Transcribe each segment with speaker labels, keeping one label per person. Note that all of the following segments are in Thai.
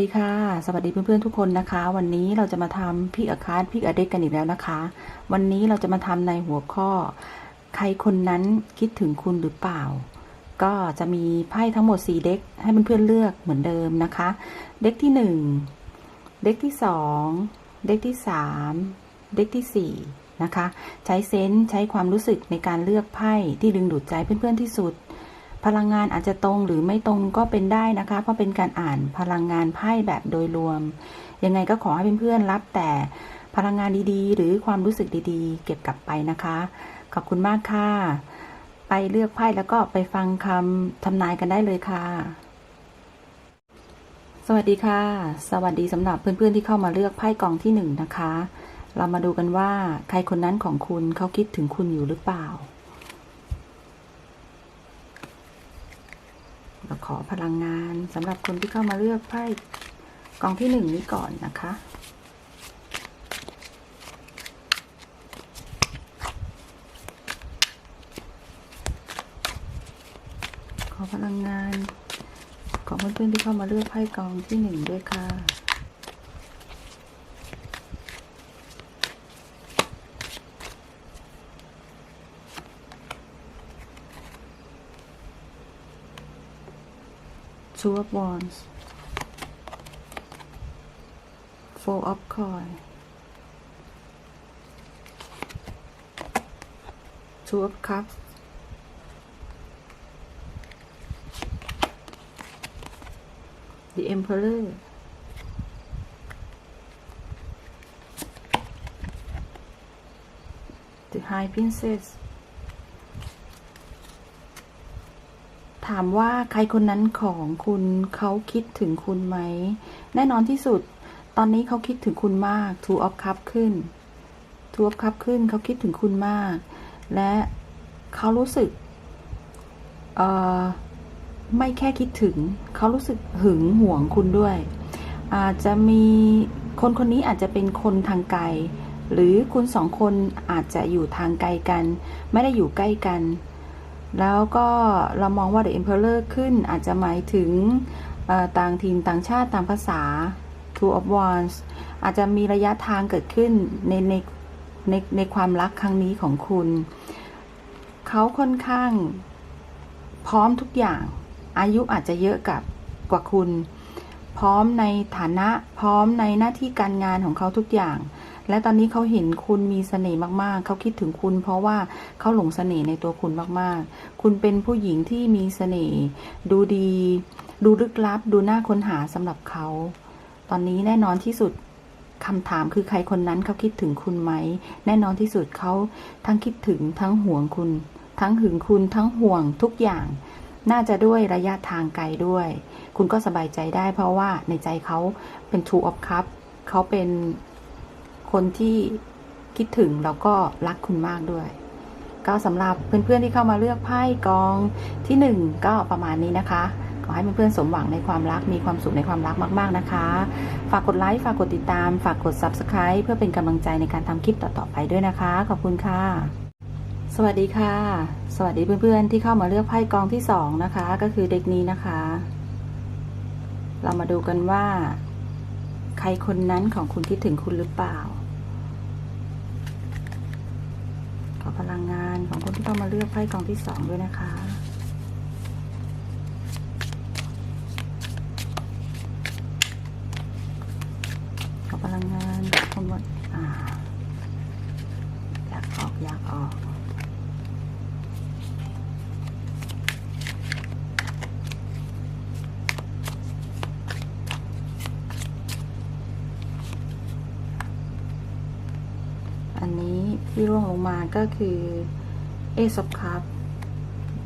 Speaker 1: ดีค่ะ สวัสดีเพื่อนๆทุกคนนะคะ วันนี้เราจะมาทำพิกอาคารพิกอเด็กกันอีกแล้วนะคะ วันนี้เราจะมาทำในหัวข้อ ใครคนนั้นคิดถึงคุณหรือเปล่า ก็จะมีไพ่ทั้งหมด 4 เด็กให้เพื่อนๆเลือกเหมือนเดิมนะคะ เด็กที่ 1 เด็กที่ 2 เด็กที่ 3 เด็กทีสี่4 นะคะ ใช้เซนส์ใช้ความรู้สึกในการเลือกไพ่ที่ดึงดูดใจเพื่อนๆที่สุด พลังงานอาจจะตรงหรือไม่ตรงก็เป็นได้นะคะ เพราะเป็นการอ่านพลังงานไพ่แบบโดยรวม ยังไงก็ขอให้เพื่อนๆรับแต่พลังงานดีๆ หรือความรู้สึกดีๆ เก็บกลับไปนะคะ ขอบคุณมากค่ะ ไปเลือกไพ่แล้วก็ไปฟังคำทำนายกันได้เลยค่ะ สวัสดีค่ะ สวัสดีสำหรับเพื่อนๆที่เข้ามาเลือกไพ่กองที่หนึ่งนะคะ เรามาดูกันว่าใครคนนั้นของคุณเขาคิดถึงคุณอยู่หรือเปล่า เราข อพลังงานสำหรับคนที่เข้ามาเลือกไพ่กองที่หนึ่งนี้ก่อนนะคะ ขอพลังงานของเพื่อนๆที่เข้ามาเลือกไพ่กองที่หนึ่งด้วยค่ะ Two of Wands Four of Coin Two of Cups The Emperor. The High Princess ถามว่าใครคนนั้นของคุณเขาคิดถึงคุณไหม แน่นอนที่สุด ตอนนี้เขาคิดถึงคุณมาก Two of Cup ขึ้น Two of Cup ขึ้นเขาคิดถึงคุณมาก และเขารู้สึกเอ่อไม่แค่คิดถึง เขารู้สึกหึงหวงคุณด้วย อาจจะมีคนคนนี้อาจจะเป็นคนทางไกล หรือคุณสองคนอาจจะอยู่ทางไกลกัน ไม่ได้อยู่ใกล้กัน แล้วก็เรามองว่า The Emperor ขึ้นอาจจะหมายถึงต่างถิ่นต่างชาติต่างภาษา Two of Wands อาจจะมีระยะทางเกิดขึ้นในในในในความรักครั้งนี้ของคุณ เขาค่อนข้างพร้อมทุกอย่าง อายุอาจจะเยอะกับกว่าคุณ พร้อมในฐานะพร้อมในหน้าที่การงานของเขาทุกอย่าง และตอนนี้เขาเห็นคุณมีเสน่ห์มากๆ เขาคิดถึงคุณเพราะว่าเขาหลงเสน่ห์ในตัวคุณมากๆ คุณเป็นผู้หญิงที่มีเสน่ห์ดูดี ดูลึกลับ ดูน่าค้นหาสำหรับเขา ตอนนี้แน่นอนที่สุดคำถามคือใครคนนั้นเขาคิดถึงคุณไหม แน่นอนที่สุดเขาทั้งคิดถึงทั้งห่วงคุณ ทั้งหึงคุณทั้งห่วงทุกอย่าง น่าจะด้วยระยะทางไกลด้วย คุณก็สบายใจได้เพราะว่าในใจเขาเป็น Two of Cup เขาเป็น คนที่คิดถึงแล้วก็รักคุณมากด้วย ก็สำหรับเพื่อนๆที่เข้ามาเลือกไพ่กองที่หนึ่งก็ประมาณนี้นะคะ ขอให้เพื่อนๆสมหวังในความรักมีความสุขในความรักมากๆนะคะ ฝากกดไลค์ฝากกดติดตาม ฝากกด Subscribe เพื่อเป็นกำลังใจในการทำคลิปต่อๆไปด้วยนะคะ ขอบคุณค่ะ สวัสดีค่ะ สวัสดีเพื่อนๆที่เข้ามาเลือกไพ่กองที่สองนะคะ ก็คือเด็กนี้นะคะ เรามาดูกันว่า ใครคนนั้นของคุณคิดถึงคุณหรือเปล่า พลังงานของคนที่เข้ามาเลือกไพ่กองที่สองด้วยนะคะ ที่ร่วงลงมาก็คือ Ace of Cups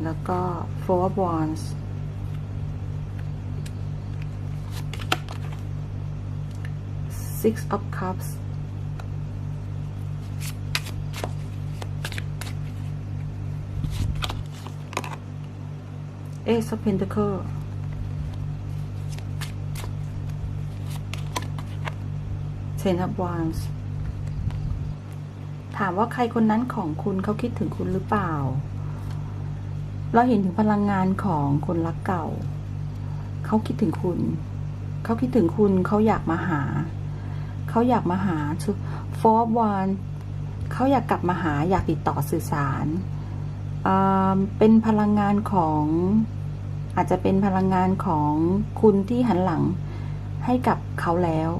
Speaker 1: แล้วก็ Four of Wands Six of Cups Ace of Pentacles Ten of Wands ถามว่าใครคนนั้นของคุณเขาคิดถึงคุณหรือเปล่า เราเห็นถึงพลังงานของคนรักเก่า เขาคิดถึงคุณ เขาคิดถึงคุณเขาอยากมาหา เขาอยากมาหาฟร์วันเขาอยากกลับมาหาอยากติดต่อสื่อสารอ่าเป็นพลังงานของอาจจะเป็นพลังงานของคุณที่หันหลังให้กับเขาแล้ว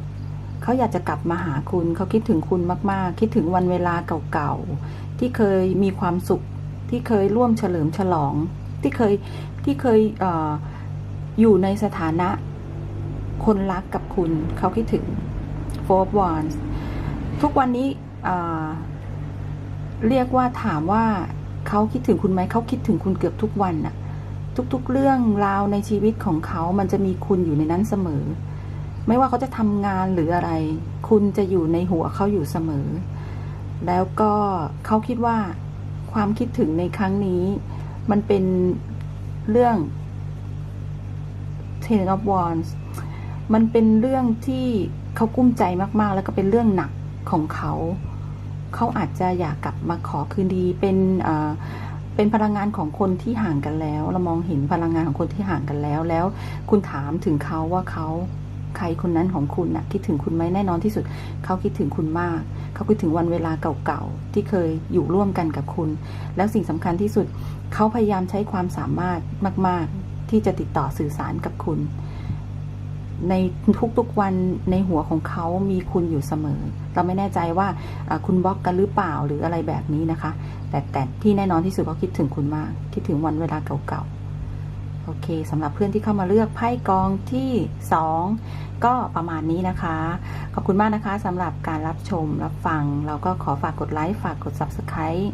Speaker 1: เขาอยากจะกลับมาหาคุณ เขาคิดถึงคุณมาก ๆ คิดถึงวันเวลาเก่าๆ ที่เคยมีความสุข ที่เคยร่วมเฉลิมฉลอง ที่เคย ที่เคยเออยู่ในสถานะ คนรักกับคุณ เขาคิดถึง Four of Wands ทุกวันนี้เเรียกว่าถามว่าเขาคิดถึงคุณไหม เขาคิดถึงคุณเกือบทุกวันน่ะ ทุกๆ เรื่องราวในชีวิตของเขา มันจะมีคุณอยู่ในนั้นเสมอ ไม่ว่าเขาจะทำงานหรืออะไร คุณจะอยู่ในหัวเขาอยู่เสมอ แล้วก็เขาคิดว่าความคิดถึงในครั้งนี้ มันเป็นเรื่อง Ten of Wands มันเป็นเรื่องที่เขากุ้มใจมากๆ แล้วก็เป็นเรื่องหนักของเขา เขาอาจจะอยากกลับมาขอคืนดี เป็นเป็นพลังงานของคนที่ห่างกันแล้ว เรามองเห็นพลังงานของคนที่ห่างกันแล้ว แล้วคุณถามถึงเขาว่าเขา ใครคนนั้นของคุณนะคิดถึงคุณไหมแน่นอนที่สุด เขาคิดถึงคุณมาก เขาคิดถึงวันเวลาเก่าๆที่เคยอยู่ร่วมกันกับคุณ แล้วสิ่งสำคัญที่สุด เขาพยายามใช้ความสามารถมาก ๆ ที่จะติดต่อสื่อสารกับคุณ ในทุกๆวันในหัวของเขามีคุณอยู่เสมอ เราไม่แน่ใจว่าอ่าคุณบล็อกกันหรือเปล่าหรืออะไรแบบนี้นะคะ แต่แต่ที่แน่นอนที่สุดเขาคิดถึงคุณมาก คิดถึงวันเวลาเก่าๆ โอเคสำหรับเพื่อนที่เข้ามาเลือกไพ่กองที่ 2 ก็ประมาณนี้นะคะ ขอบคุณมากนะคะสำหรับการรับชมรับฟังเราก็ขอฝากกดไลค์ฝากกด Subscribe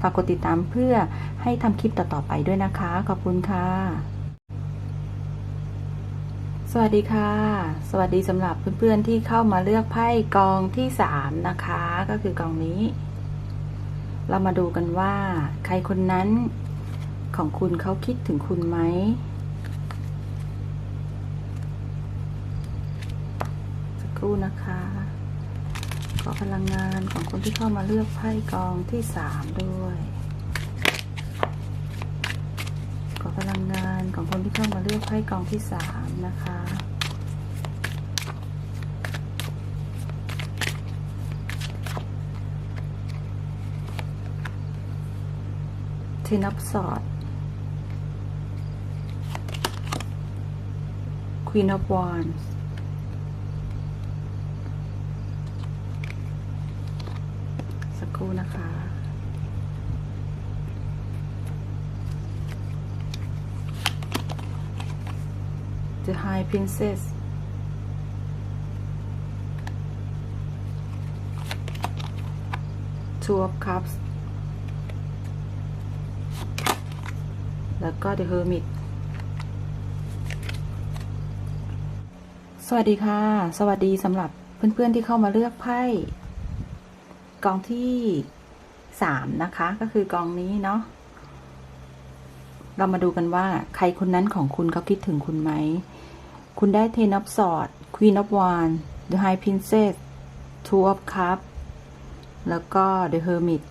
Speaker 1: ฝากกดติดตามเพื่อให้ทำคลิปต่อๆไปด้วยนะคะ ขอบคุณค่ะ สวัสดีค่ะ สวัสดีสำหรับเพื่อนๆที่เข้ามาเลือกไพ่กองที่ 3 นะคะ ก็คือกองนี้ เรามาดูกันว่าใครคนนั้น ของคุณเขาคิดถึงคุณไหม สักครู่นะคะ ขอพลังงานของคนที่เข้ามาเลือกไพ่กองที่3ด้วย ขอพลังงานของคนที่เข้ามาเลือกไพ่กองที่3นะคะ Ten of Swords Queen of Wands สักค รู่นะคะ The High Princess Two of Cups แล้วก็ The Hermit สวัสดีค่ะ สวัสดีสำหรับเพื่อนๆที่เข้ามาเลือกไพ่กองที่สามนะคะ ก็คือกองนี้เนาะเรามาดูกันว่าใครคนนั้นของคุณเขาคิดถึงคุณไหม คุณได้ Ten of Swords Queen of Wands The High Princess Two of Cups แล้วก็ The Hermit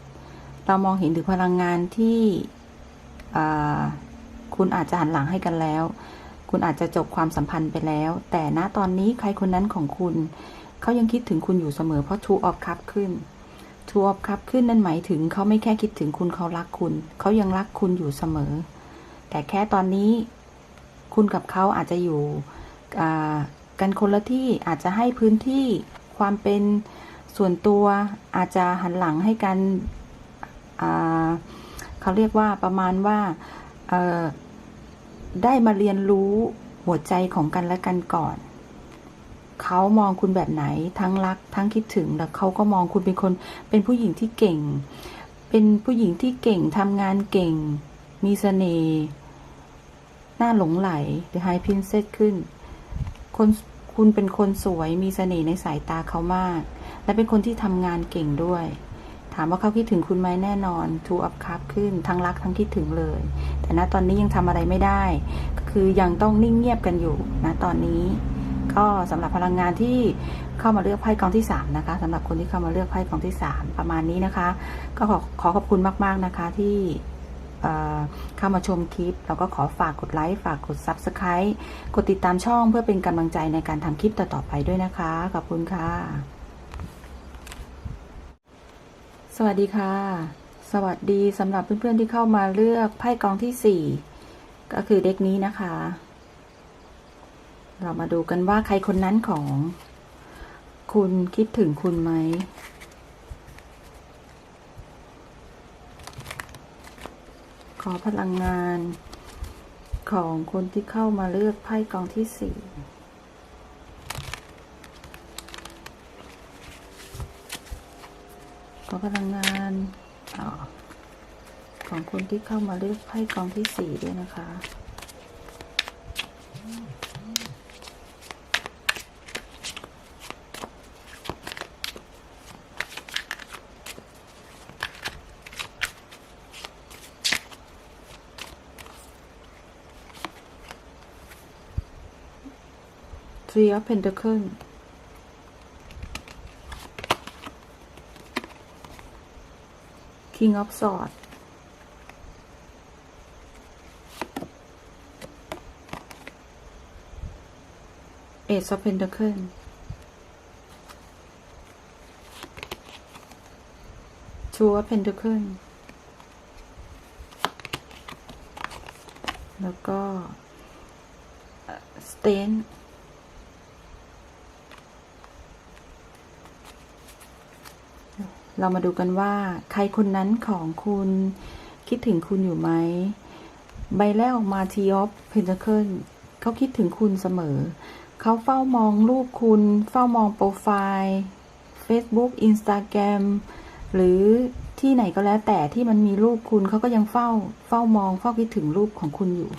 Speaker 1: เรามองเห็นถึงพลังงานที่คุณอาจจะหันหลังให้กันแล้ว คุณอาจจะจบความสัมพันธ์ไปแล้ว แต่ณตอนนี้ใครคนนั้นของคุณ เขายังคิดถึงคุณอยู่เสมอเพราะ Two of Cups ขึ้น Two of Cups ขึ้นนั่นหมายถึงเขาไม่แค่คิดถึงคุณเขารักคุณ เขายังรักคุณอยู่เสมอ แต่แค่ตอนนี้ คุณกับเขาอาจจะอยู่กันคนละที่อาจจะให้พื้นที่ความเป็นส่วนตัวอาจจะหันหลังให้กันเขาเรียกว่าประมาณว่า ได้มาเรียนรู้หัวใจของกันและกันก่อน เขามองคุณแบบไหนทั้งรัก ทั้งคิดถึงแล้วเขาก็มองคุณเป็นคน เป็นผู้หญิงที่เก่ง เป็นผู้หญิงที่เก่งทำงานเก่ง มีเสน่ห์น่าหลงไหล The High Princess ขึ้น คนคุณเป็นคนสวยมีเสน่ห์ในสายตาเขามาก และเป็นคนที่ทำงานเก่งด้วย ถามว่าเขาคิดถึงคุณไหมแน่นอน Two of Cups ขึ้นทั้งรักทั้งคิดถึงเลย แต่ณตอนนี้ยังทำอะไรไม่ได้ ก็คือยังต้องนิ่งเงียบกันอยู่นะตอนนี้ ก็สำหรับพลังงานที่เข้ามาเลือกไพ่กองที่ 3 นะคะสำหรับคนที่เข้ามาเลือกไพ่กองที่ 3 ประมาณนี้นะคะ ก็ขอขอขอบคุณมาก ๆนะคะที่เอ่อเข้ามาชมคลิป เราก็ขอฝากกดไลค์ ฝากกด Subscribe กดติดตามช่องเพื่อเป็นกำลังใจในการทำคลิปต่อ ๆ ไปด้วยนะคะ ขอบคุณค่ะ สวัสดีค่ะ สวัสดีสำหรับเพื่อนๆที่เข้ามาเลือกไพ่กองที่4ก็คือเด็กนี้นะคะ เรามาดูกันว่าใครคนนั้นของ คุณคิดถึงคุณไหมขอพลังงานของคนที่เข้ามาเลือกไพ่กองที่สี่ ขอพลังงานอของคนที่เข้ามาเลือกไพ่กองที่สี่ด้วยนะคะ Three of Pentacles King of Swords Ace of Pentacles Two of Pentacles แล้วก็ Stain เเรามาดูกันว่า ใครคนนั้นของคุณคิดถึงคุณอยู่ไหม ใบแรกออกมา T of Pentacle เขาคิดถึงคุณเสมอ เขาเฝ้ามองรูปคุณ เฝ้ามองโปรไฟล์ Facebook Instagram หรือที่ไหนก็แล้วแต่ที่มันมีรูปคุณเขาก็ยังเฝ้า เฝ้ามอง เฝ้าคิดถึงรูปของคุณอยู่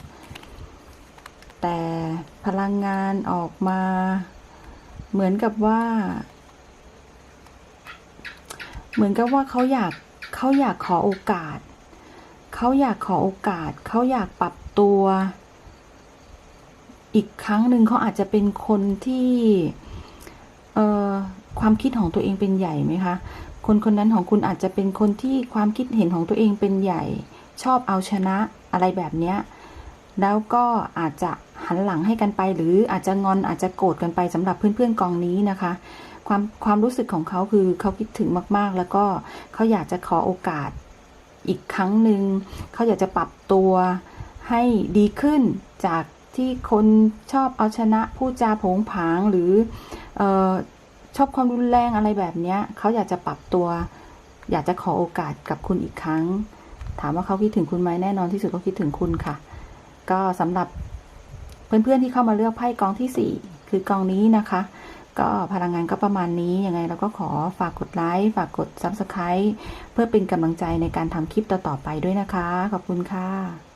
Speaker 1: แต่พลังงานออกมา เหมือนกับว่า เหมือนกับว่าเขาอยากเขาอยากขอโอกาส เขาอยากขอโอกาส เขาอยากปรับตัว อีกครั้งหนึ่งเขาอาจจะเป็นคนที่เอ่อความคิดของตัวเองเป็นใหญ่ไหมคะ คนคนนั้นของคุณอาจจะเป็นคนที่ความคิดเห็นของตัวเองเป็นใหญ่ ชอบเอาชนะอะไรแบบเนี้ยแล้วก็อาจจะหันหลังให้กันไป หรืออาจจะงอนอาจจะโกรธกันไปสำหรับเพื่อนๆกองนี้นะคะ ความความรู้สึกของเขาคือเขาคิดถึงมาก ๆ แล้วก็เขาอยากจะขอโอกาสอีกครั้งหนึ่งเขาอยากจะปรับตัวให้ดีขึ้นจากที่คนชอบเอาชนะพูดจาผงผางหรือออชอบความรุนแรงอะไรแบบนี้เขาอยากจะปรับตัว อยากจะขอโอกาสกับคุณอีกครั้ง ถามว่าเขาคิดถึงคุณไหมแน่นอนที่สุดเขาคิดถึงคุณค่ะ ก็สำหรับเพื่อนๆที่เข้ามาเลือกไพ่กองที่สี่คือกองนี้นะคะ ก็พลังงานก็ประมาณนี้ ยังไงเราก็ขอฝากกดไลค์ฝากกด Subscribe เพื่อเป็นกำลังใจในการทำคลิปต่อๆไปด้วยนะคะ ขอบคุณค่ะ